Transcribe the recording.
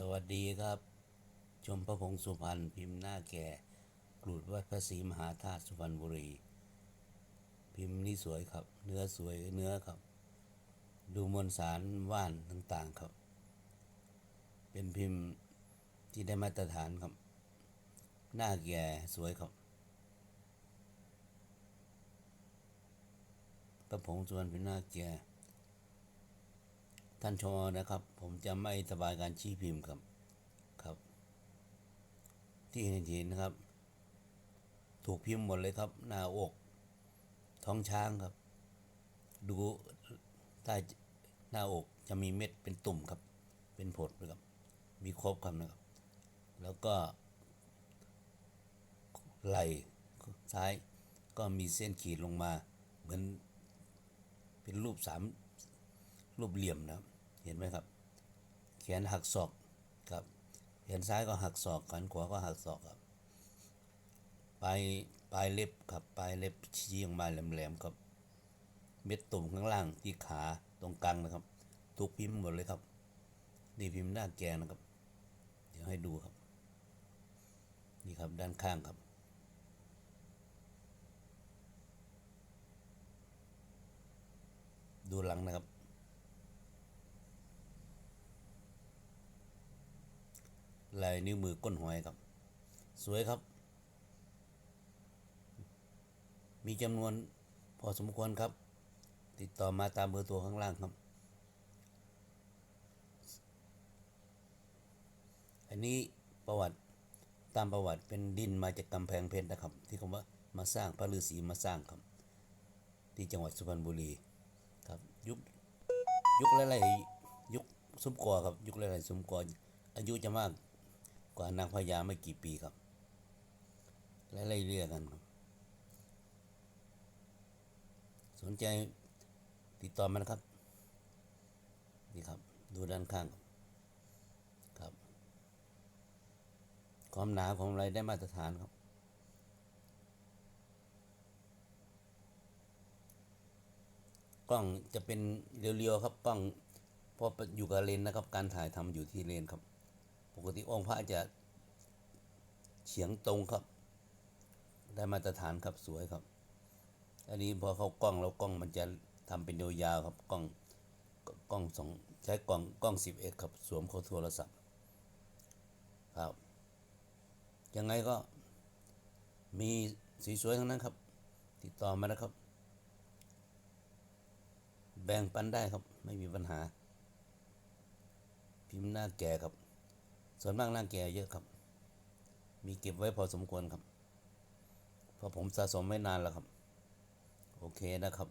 สวัสดีครับ ชมพระพงสุพรรณพิมพ์หน้าแก่กรุดวัดพระศรีมหาธาตุสุพรรณบุรี พิมพ์นี้สวยครับ เนื้อสวยเนื้อครับ ดูมวลสารว่านต่างๆครับ เป็นพิมพ์ที่ได้มาตรฐานครับ หน้าแก่สวยครับ พระผงสุวรรณพิมพ์หน้าแก่ ท่านชมนะครับ ผมจะไม่สบายการชี้พิมพ์ครับครับ ที่เห็นเห็นนะครับ ถูกพิมพ์หมดเลยครับ หน้าอก ท้องช้างครับ ดูใต้หน้าอกจะมีเม็ดเป็นตุ่มครับ เป็นผดนะครับ มีครบครับนะครับ แล้วก็ ไหล่ซ้ายก็มีเส้นขีดลงมา เหมือนเป็นรูปสาม รูปเหลี่ยมนะครับ เห็นไหมครับ แขนหักศอกครับแขนซ้ายก็หักศอกแขนขวาก็หักศอกครับปลายปลายเล็บครับปลายเล็บชี้ออกมาแหลมๆครับ เม็ดตุ่มข้างล่างที่ขาตรงกลางนะครับ ทุกพิมพ์หมดเลยครับ นี่พิมพ์หน้าแกนะครับ เดี๋ยวให้ดูครับ นี่ครับด้านข้างครับดูหลังนะครับ ลายนิ้วมือก้นหอยครับ สวยครับ มีจำนวนพอสมควรครับ ติดต่อมาตามเบอร์โทรข้างล่างครับ อันนี้ประวัติตามประวัติเป็นดินมาจากกำแพงเพชรนะครับ ที่เขาว่ามาสร้างพระฤาษีมาสร้างครับ ที่จังหวัดสุพรรณบุรีครับยุคยุคหลายๆยุคสมกอครับ ยุคหลายๆสมกออายุจะมาก กว่านางพญาไม่กี่ปีครับไล่เรียกันครับ สนใจติดต่อมานะครับ นี่ครับ ดูด้านข้างครับ ความหนาของอะไรได้มาตรฐานครับกล้องจะเป็นเรียวๆครับกล้องเพราะอยู่กับเลนนะครับ การถ่ายทำอยู่ที่เลนครับ ปกติองค์พระจะเฉียงตรงครับ ได้มาตรฐานครับสวยครับ อันนี้พอเข้ากล้องแล้วกล้องมันจะทำเป็นยาวๆครับกล้องกล้องสองใช้กล้องกล้องสิบเอ็ดครับสวมเข้าโทรศัพท์ครับยังไงก็มีสีสวยทั้งนั้นครับ ติดต่อมานะครับ แบ่งปันได้ครับไม่มีปัญหา พิมพ์หน้าแก่ครับ ส่วนมากหน้าแก่เยอะครับ มีเก็บไว้พอสมควรครับ เพราะผมสะสมไม่นานแล้วครับ โอเคนะครับ